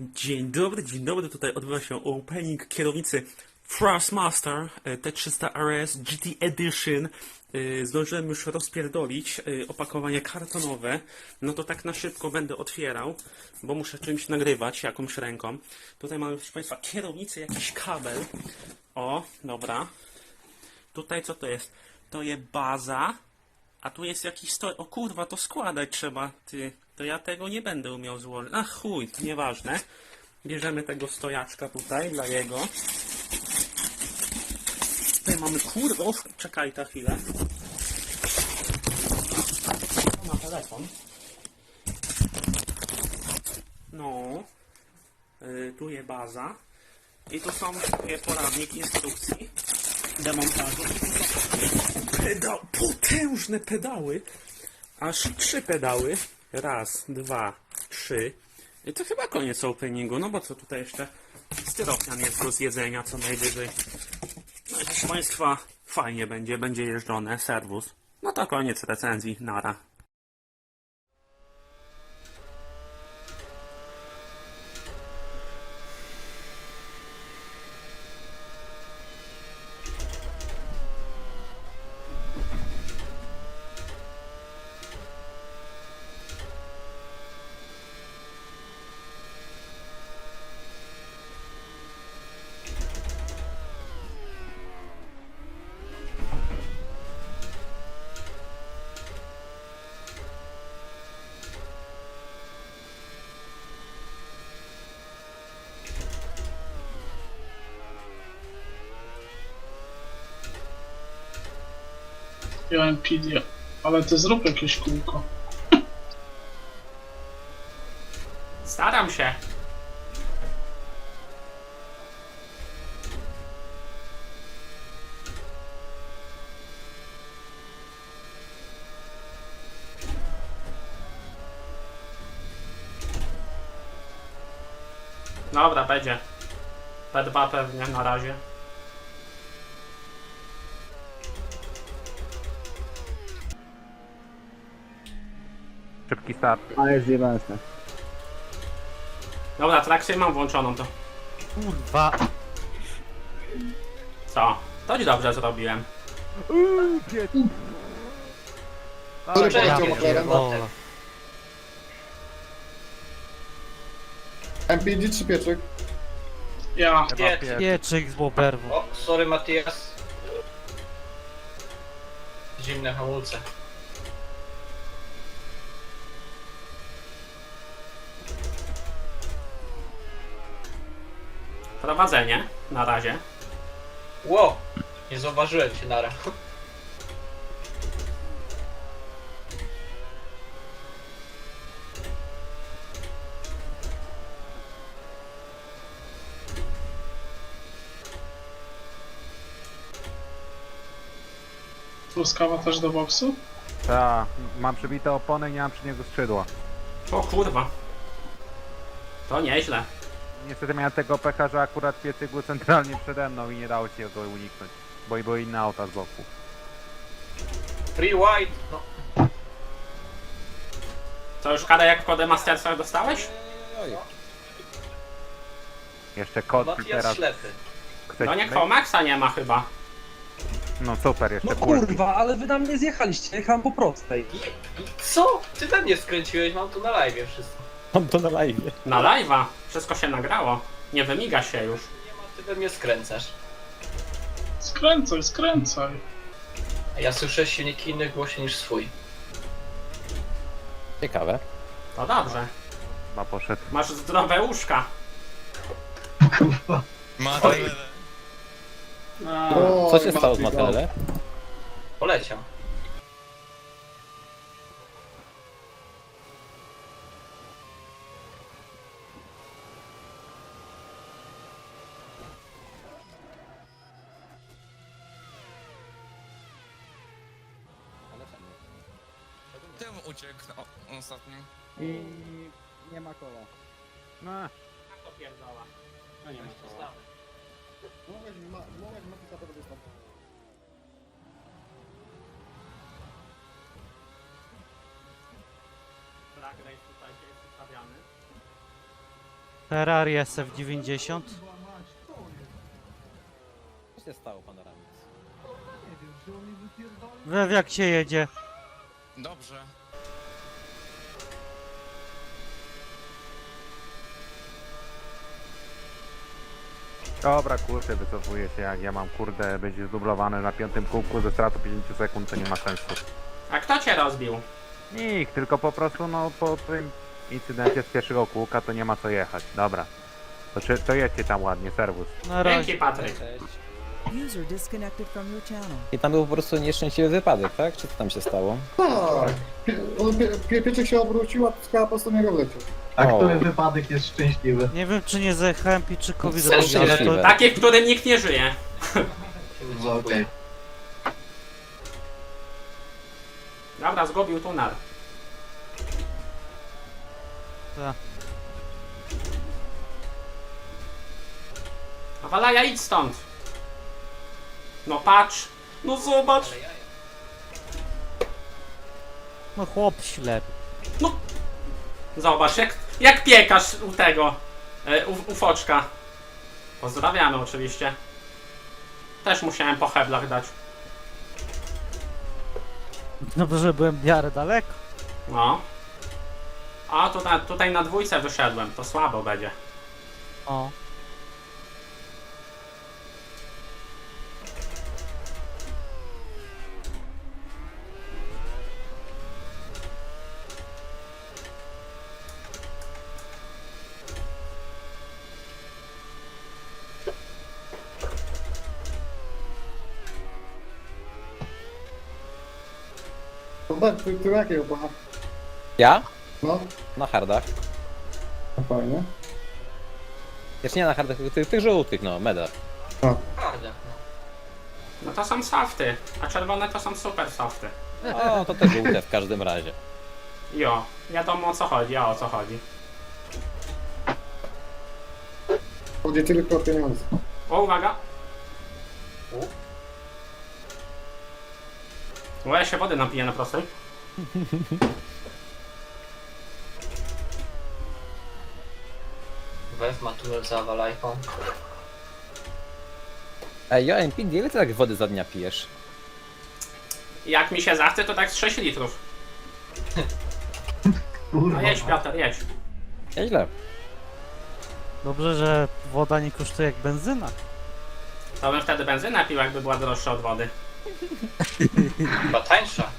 Dzień dobry, dzień dobry. Tutaj odbywa się opening kierownicy Thrustmaster e, T300 RS GT Edition. E, Zdążyłem już rozpierdolić e, opakowanie kartonowe. No to tak na szybko będę otwierał, bo muszę czymś nagrywać, jakąś ręką. Tutaj mamy, proszę Państwa, kierownicę, jakiś kabel. O, dobra. Tutaj co to jest? To jest baza. A tu jest jakiś stoi. O kurwa, to składać trzeba, ty. To ja tego nie będę umiał złożyć. Ach chuj, nieważne. Bierzemy tego stojaczka tutaj dla jego. Tutaj mamy kurwa, o, czekaj ta chwilę. Ma telefon. No. Y, tu jest baza. I tu są takie poradnik instrukcji demontażu. Pedał, potężne pedały. Aż trzy pedały. Raz, dwa, trzy. I to chyba koniec openingu, no bo co tutaj jeszcze styropian jest do zjedzenia co najwyżej. No i proszę Państwa, fajnie będzie, będzie jeżdżone, serwus. No to koniec recenzji, nara. Ja MPD, ale ty zrób jakieś kółko. Staram się. Dobra, będzie. P2 pewnie na razie. Szybki start. A jest zjebane. Dobra, trakcję mam włączoną to. Kurwa. Co? To ci dobrze zrobiłem. Powiedział McLaren? MPD czy pieczek? Ja. Pieczyk z Boberwu. O, sorry Matias. Zimne hamulce. Prowadzenie na razie. Ło! Nie zauważyłem cię nara. Truskawa też do boksu? Ta, mam przybite opony i nie mam przy niego skrzydła. O kurwa. To nieźle. Niestety miałem tego pecha, że akurat piecyk był centralnie przede mną i nie dało się go uniknąć. Bo i były inne auta z boku. Free white! No, To już karę jak w Codemastersach dostałeś? Jeszcze kod Matias teraz ślepy. chce No nie, Maxa nie ma chyba. No super, jeszcze No kulki. kurwa, ale wy na mnie zjechaliście, jechałem po prostej. Co? Ty we mnie skręciłeś, mam tu na live wszystko. Mam to na live. Na live'a. Wszystko się nagrało. Nie wymiga się już. Nie ma, ty we mnie skręcasz. Skręcaj, skręcaj. A ja słyszę silniki innych głośniej niż swój. Ciekawe. To dobrze. Chyba poszedł. Masz zdrowe łóżka. Oj, O, Co się stało z Mati, Matelele? poleciał. Tym uciekł o, ostatnio. I nie ma koła. No, To pierdala. No nie ma co. znamy. Mogłeś ma- za to dostać. Drag race tutaj jest ustawiany. Ferrari SF90. Co się stało, panoramix? Wew jak się jedzie? Dobrze. Dobra, kurde, wycofuję się, jak ja mam, kurde, być zdublowane na piątym kółku ze stratą 50 sekund, to nie ma sensu. A kto cię rozbił? Nikt, tylko po prostu, no, po tym incydencie z pierwszego kółka to nie ma co jechać. Dobra. To, czy, to jedźcie tam ładnie, serwus. Na razie. Dzięki Patryk. User disconnected from your channel. I tam był po prostu nieszczęśliwy wypadek, tak? Czy co tam się stało? Tak. On pie- pie- Pieczek się obrócił, a skała po prostu niego wleciał. A O. który wypadek jest szczęśliwy? Nie wiem czy nie zajechałem Piczykowi Są drogi, ale to... szczęśliwe. Taki, w którym nikt nie żyje. No, okej. Dobra, zgubił tunel. Tak. Awalaja, idź stąd. No patrz. No zobacz. No chłop ślep. Zobacz, jak, jak piekarz u tego. e, U, u foczka. Pozdrawiamy oczywiście. Też musiałem po heblach dać. Dobrze, że byłem w miarę daleko. No. A tutaj, tutaj na dwójce wyszedłem, to słabo będzie. O. No tak, ty, ty jakiego pana? Ja? No, Na hardach. no fajnie. Jeszcze nie na hardach, tylko tych, tych żółtych, no, medal. Prawda. No to są softy, a czerwone to są super softy. O, to te żółte w każdym razie. Jo, wiadomo o co chodzi, a o co chodzi. Chodzi tylko o pieniądze. O, uwaga! O, ja się wody napiję na prostej. Wezma tunel za awalajką. Ej, ja MP, ile ty tak wody za dnia pijesz? Jak mi się zachce, to tak z 6 litrów. Kurwa. No jedź, Piotr, jedź. Nieźle. Dobrze, że woda nie kosztuje jak benzyna. To bym wtedy benzynę pił, jakby była droższa od wody. Chyba tańsza.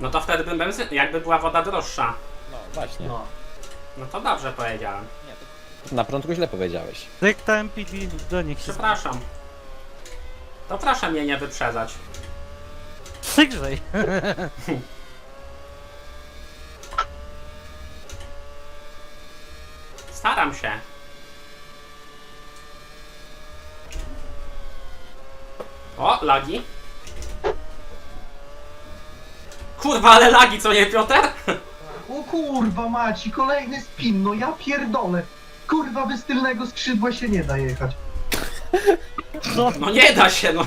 No to wtedy bym benzyn... jakby była woda droższa. No, właśnie. No. No to dobrze powiedziałem. Na początku źle powiedziałeś. Dykta MPD do nich się Przepraszam. To proszę mnie nie wyprzedzać. Przygrzej. Staram się. O, lagi. Kurwa, ale lagi, co nie, Piotr? O kurwa maci, kolejny spin, no ja pierdolę. Kurwa, bez tylnego skrzydła się nie da jechać. No nie da się, no.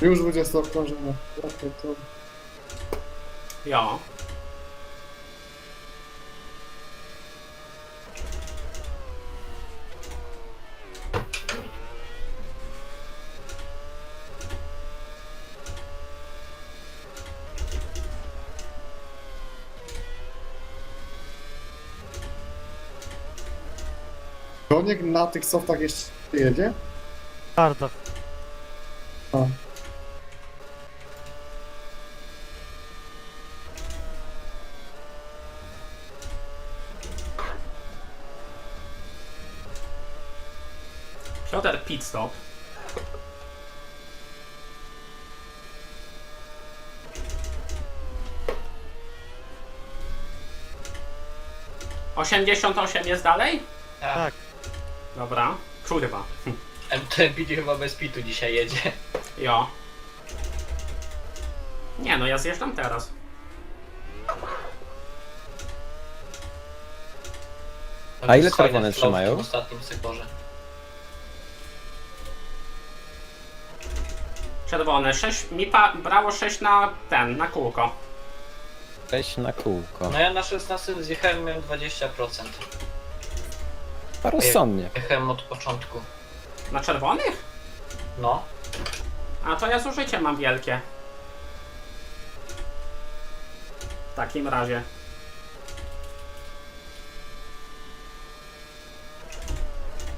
Już 20 okrążenia. Jakie to... Jo. Koniek na tych softach jeszcze jedzie? Hardach. A. Piotr pit stop. Osiemdziesiąt osiem jest dalej? Tak. Dobra. Kurwa. MTPD chyba bez pitu dzisiaj jedzie. Jo. Nie no, ja zjeżdżam teraz. A ile Jest fajny czerwone flow w tym ostatnim sektorze. Czerwone. 6, mi pa, brało 6 na ten, na kółko. Weź na kółko. No ja na 16 zjechałem miałem 20%. To rozsądnie. Jechałem od początku. Na czerwonych? No. A to ja zużycie mam wielkie. W takim razie.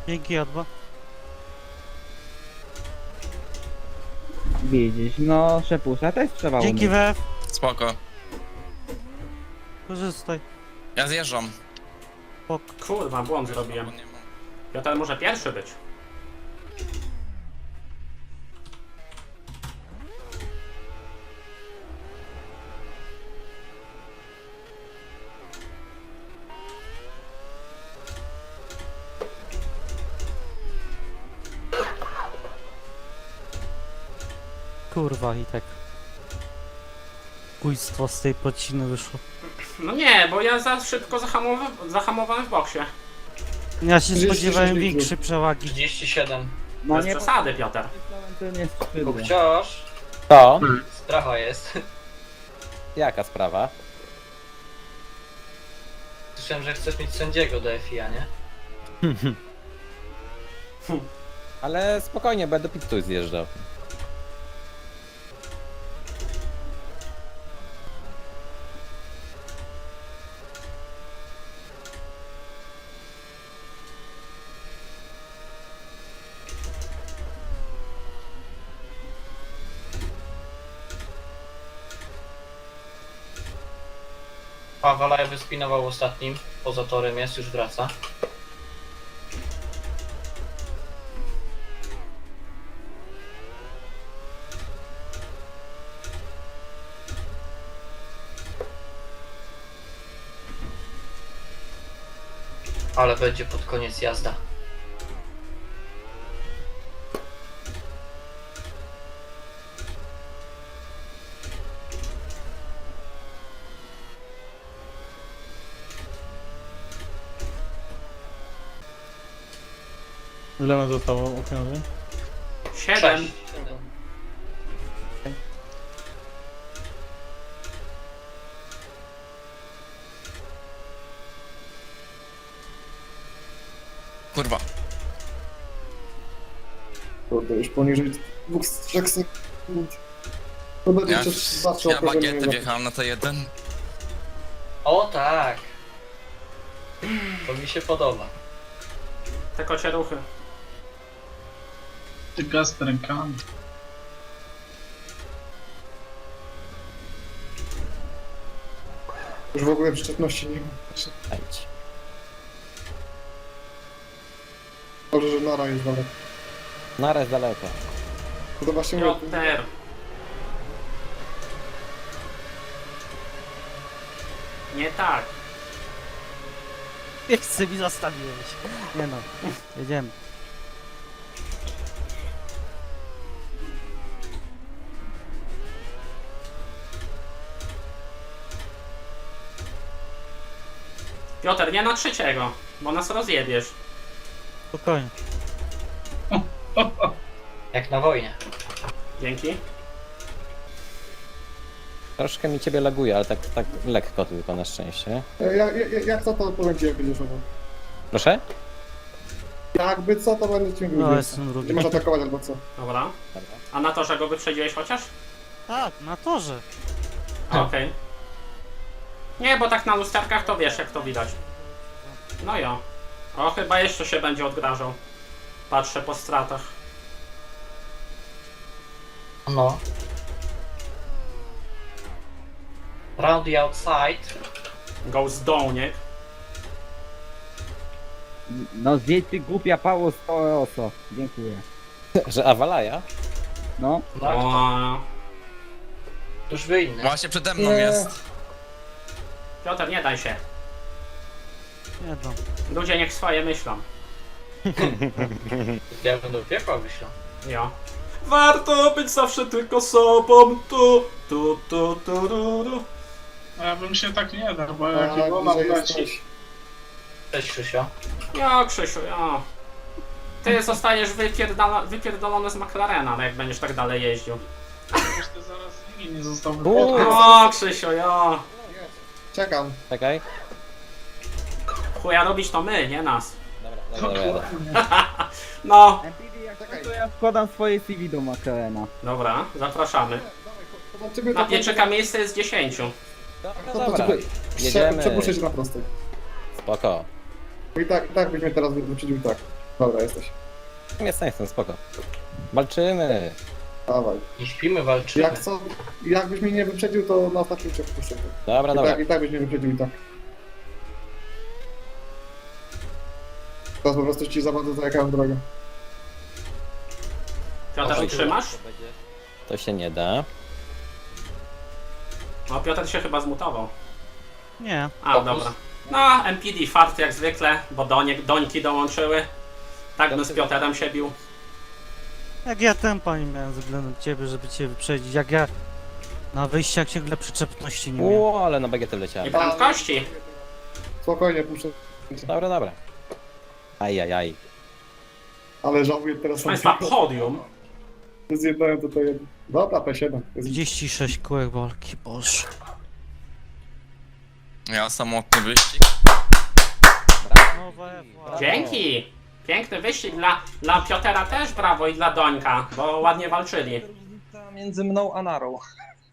Dzięki Jadwa. Widzisz, no Szepusza też trzeba Dzięki umieć. WF. Spoko. Korzystaj. Ja zjeżdżam. Kurwa, błąd zrobiłem. Mam. Piotr może pierwszy być. Kurwa i tak. Bójstwo z tej płaciny wyszło. No nie, bo ja za szybko zahamowa zahamowałem w boksie. Ja się 36 spodziewałem litrów. większej przewagi. 37. No Bez nie przesady, Piotr. to nie skrzydło. Kupciarz. To? Sprawa jest. Jaka sprawa? Słyszałem, że chcesz mieć sędziego do FIA, nie? Ale spokojnie, będę pitu zjeżdżał. Pawala wyspinował ostatnim. Poza torem jest, już wraca. Ale będzie pod koniec jazda. Ile ma zostało okrążeń? 7. Cześć. Kurwa. Kurde, już poniżej dwóch, trzech sekund. To będzie Ja, zawsze ja okrążenie. bagietę wjechałem na T1. O tak! To mi się podoba. Te kocie ruchy. Ty gaz rękami. Już w ogóle przyczepności nie ma. Chęć. Dobrze, że nara jest daleko. Naraz daleko. To właśnie mówię, Piotr. Nie tak. Miejsce mi zostawiłeś. Nie no. Jedziemy. Piotr, nie na trzeciego, bo nas rozjebiesz. Spokojnie. Jak na wojnie. Dzięki. Troszkę mi ciebie laguje, ale tak, tak lekko tylko na szczęście. e, jak, jak, jak co to będzie, jak będziesz? Proszę? Jakby co, to będę cię No mówił. jestem drugi. Nie masz atakować albo co. Dobra. Dobra. A na to, że go wyprzedziłeś chociaż? Tak, na torze. A, Okej. Nie, bo tak na lusterkach to wiesz, jak to widać. No jo. O, chyba jeszcze się będzie odgrażał. Patrzę po stratach. No. Round the outside. Goes down, nie? No zjedź ty głupia Pało z oso. Dziękuję. Że Awalaja? No, Tak, to O, już wyjdę. Właśnie przede mną Nie. jest. Piotr, nie daj się. Nie no. Ludzie niech swoje myślą. Ja będę piekła wyślał. Jo. Warto być zawsze tylko sobą. Tu, tu, tu, tu, tu, tu. No ja bym się tak nie dał, bo A, jak ona bliżej wleci. jesteś. Cześć Krzysio. Jo, Krzysiu, jo. ty zostajesz wypierdala, wypierdolony z McLarena, no jak będziesz tak dalej jeździł. Ty zaraz z nimi nie został. O, Krzysiu, jo. Czekam. Czekaj. Chuja robić to my, nie nas. Dobra, dobra, dobra. No, Czekaj. To ja wkładam swoje CV do McLarena. dobra, zapraszamy. Zobaczymy Na pieczyka miejsce jest 10. Dobra, to, dobra. Jedziemy. Przepuszczę się na prostej. Spoko. Bo I tak, i tak byś mnie teraz wyprzedził tak. Dobra, jesteś. Jestem, jestem, spoko. Walczymy. Dawaj. Nie śpimy, walczymy. Jak co, jakbyś mnie nie wyprzedził, to na ostatnim cię wpuszczę. Dobra, I dobra. tak, I tak byś mnie wyprzedził i tak. Teraz po prostu ci za bardzo zajechałem drogę. Piotr, Oj, trzymasz? To się nie da. No, Piotr się chyba zmutował. Nie. A, dobra. No, MPD fart jak zwykle, bo donie, dońki dołączyły. Tak bym z Piotrem się bił. Jak ja tempa nie miałem względem ciebie, żeby cię wyprzedzić. Jak ja na wyjściach ciągle przyczepności nie. Ło, ale na I wleciałem. prędkości. Spokojnie, puszczę. Dobra, dobra. Ajajaj. Ale żałuję teraz Proszę Państwa, podium. Zjednałem to to jedno. Dobra, P7. Jest 36 kółek walki, boże. Ja samotny wyścig. Nowe F1. Dzięki! Piękny wyścig dla, dla Piotera też brawo i dla Dońka, bo ładnie walczyli. Między mną a Narą.